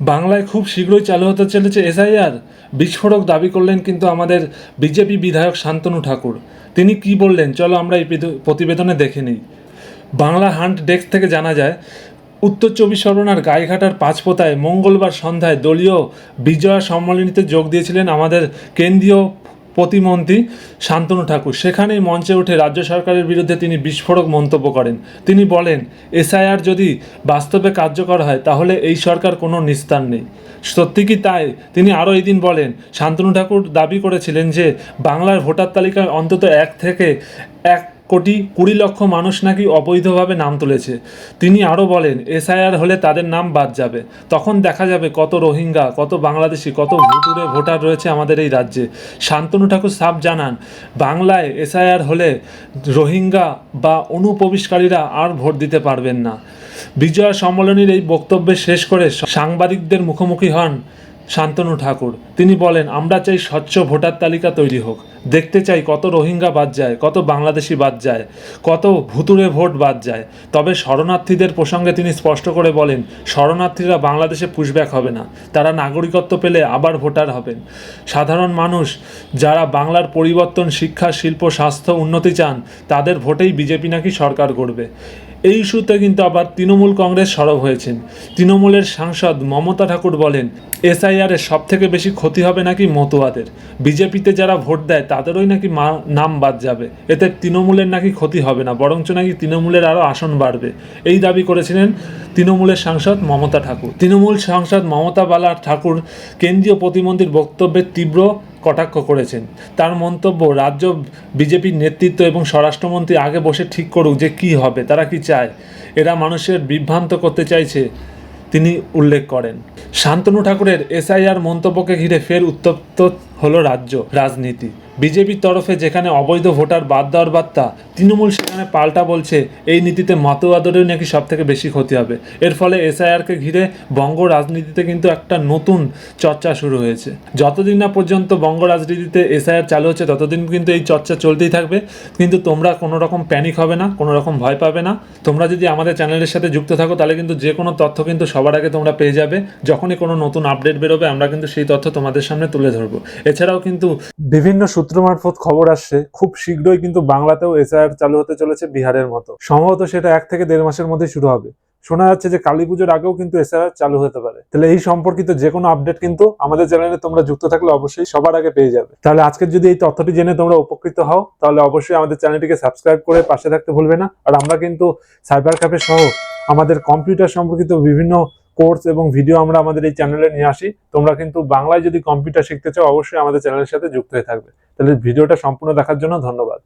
বাংলায় খুব শীঘ্রই চালু হতে চলেছে এসআইআর। বিস্ফোরক দাবি করলেন কিন্তু আমাদের বিজেপি বিধায়ক শান্তনু ঠাকুর। তিনি কি বললেন? চলো আমরা এই প্রতিবেদনে দেখে নিই। বাংলা হান্ট ডেস্ক থেকে জানা যায়, উত্তর চব্বিশ পরগনার গাইঘাটার পাঁচপোতায় মঙ্গলবার সন্ধ্যায় দলীয় বিজয়া সম্মেলনীতে যোগ দিয়েছিলেন আমাদের কেন্দ্রীয় প্রতিমন্ত্রী শান্তনু ঠাকুর। সেখানেই মঞ্চে উঠে রাজ্য সরকারের বিরুদ্ধে তিনি বিস্ফোরক মন্তব্য করেন। তিনি বলেন, এসআইআর যদি বাস্তবে কার্যকর হয়, তাহলে এই সরকার কোনো নিস্তার নেই। সত্যি কি তাই? তিনি আরও এই দিন বলেন, শান্তনু ঠাকুর দাবি করেছিলেন যে বাংলার ভোটার তালিকায় অন্তত এক থেকে এক কোটি কুড়ি লক্ষ মানুষ নাকি অবৈধভাবে নাম তুলেছে। তিনি আরও বলেন, এসআইআর হলে তাদের নাম বাদ যাবে। তখন দেখা যাবে কত রোহিঙ্গা, কত বাংলাদেশি, কত ভুতুরে ভোটার রয়েছে আমাদের এই রাজ্যে। শান্তনু ঠাকুর সাফ জানান, বাংলায় এসআইআর হলে রোহিঙ্গা বা অনুপ্রবেশকারীরা আর ভোট দিতে পারবেন না। বিজয়া সম্মেলনীর এই বক্তব্যে শেষ করে সাংবাদিকদের মুখোমুখি হন শান্তনু ঠাকুর। তিনি বলেন, আমরা চাই স্বচ্ছ ভোটার তালিকা তৈরি হোক। দেখতে চাই কত রোহিঙ্গা বাদ যায়, কত বাংলাদেশি বাদ যায়, কত ভুতুরে ভোট বাদ যায়। তবে শরণার্থীদের প্রসঙ্গে তিনি স্পষ্ট করে বলেন, শরণার্থীরা বাংলাদেশে পুশব্যাক হবে না। তারা নাগরিকত্ব পেলে আবার ভোটার হবেন। সাধারণ মানুষ, যারা বাংলার পরিবর্তন, শিক্ষা, শিল্প, স্বাস্থ্য উন্নতি চান, তাদের ভোটেই বিজেপি নাকি সরকার করবে এই ইস্যুতে কিন্তু আবার তৃণমূল কংগ্রেস সরব হয়েছেন। তৃণমূলের সাংসদ মমতা ঠাকুর বলেন এসআইআর সব থেকে বেশি ক্ষতি হবে নাকি মতুয়াদের? বিজেপিতে যারা ভোট দেয়, তাদেরই নাকি নাম বাদ যাবে। এতে তৃণমূলের নাকি ক্ষতি হবে না, বরঞ্চ নাকি তৃণমূলের আরও আসন বাড়বে। এই দাবি করেছিলেন তৃণমূলের সাংসদ মমতা ঠাকুর। তৃণমূল সাংসদ মমতা বালা ঠাকুর কেন্দ্রীয় প্রতিমন্ত্রীর বক্তব্যের তীব্র কটাক্ষ করেছেন। তার মন্তব্য, রাজ্য বিজেপির নেতৃত্ব এবং স্বরাষ্ট্রমন্ত্রী আগে বসে ঠিক করুক যে কি হবে, তারা কি চায়? এরা মানুষের বিভ্রান্ত করতে চাইছে তিনি উল্লেখ করেন। শান্তনু ঠাকুরের এসআইআর মন্তব্যকে ঘিরে ফের উত্তপ্ত হলো রাজ্য রাজনীতি। বিজেপির তরফে যেখানে অবৈধ ভোটার বাদ দেওয়ার বার্তা, তৃণমূল সেখানে পাল্টা বলছে, এই নীতিতে মতবাদেরই নাকি সব থেকে বেশি ক্ষতি হবে। এর ফলে এসআইআরকে ঘিরে বঙ্গ রাজনীতিতে কিন্তু একটা নতুন চর্চা শুরু হয়েছে। যতদিন না পর্যন্ত বঙ্গ রাজনীতিতে এসআইআর চালু হচ্ছে, ততদিন কিন্তু এই চর্চা চলতেই থাকবে। কিন্তু তোমরা কোনো রকম প্যানিক হবে না, কোনো রকম ভয় পাবে না। তোমরা যদি আমাদের চ্যানেলের সাথে যুক্ত থাকো, তাহলে কিন্তু যে কোনো তথ্য কিন্তু সবার আগে তোমরা পেয়ে যাবে। যখনই কোনো নতুন আপডেট বেরোবে, আমরা কিন্তু সেই তথ্য তোমাদের সামনে তুলে ধরবো। এছাড়াও কিন্তু বিভিন্ন সূত্র মারফত খবর আসছে, খুব শীঘ্রই কিন্তু বাংলাতেও এসআইআর চালু হতে চলেছে বিহারের মতো। সম্ভবত সেটা এক থেকে দেড় মাসের মধ্যে শুরু হবে। শোনা যাচ্ছে যে কালী পুজোর আগেও কিন্তু এসআইআর চালু হতে পারে। তাহলে এই সম্পর্কিত যে কোনো আপডেট কিন্তু আমাদের চ্যানেলে তোমরা যুক্ত থাকলে অবশ্যই সবার আগে পেয়ে যাবে। তাহলে আজকের যদি এই তথ্যটি জেনে তোমরা উপকৃত হও, তাহলে অবশ্যই আমাদের চ্যানেলটিকে সাবস্ক্রাইব করে পাশে থাকতে ভুলবে না। আর আমরা কিন্তু সাইবার ক্যাফে সহ আমাদের কম্পিউটার সম্পর্কিত বিভিন্ন কোর্স এবং ভিডিও আমরা আমাদের এই চ্যানেলে নিয়ে আসি। তোমরা কিন্তু বাংলায় যদি কম্পিউটার শিখতে চাও, অবশ্যই আমাদের চ্যানেলের সাথে যুক্ত হয়ে থাকবে। তাহলে ভিডিওটা সম্পূর্ণ দেখার জন্য ধন্যবাদ।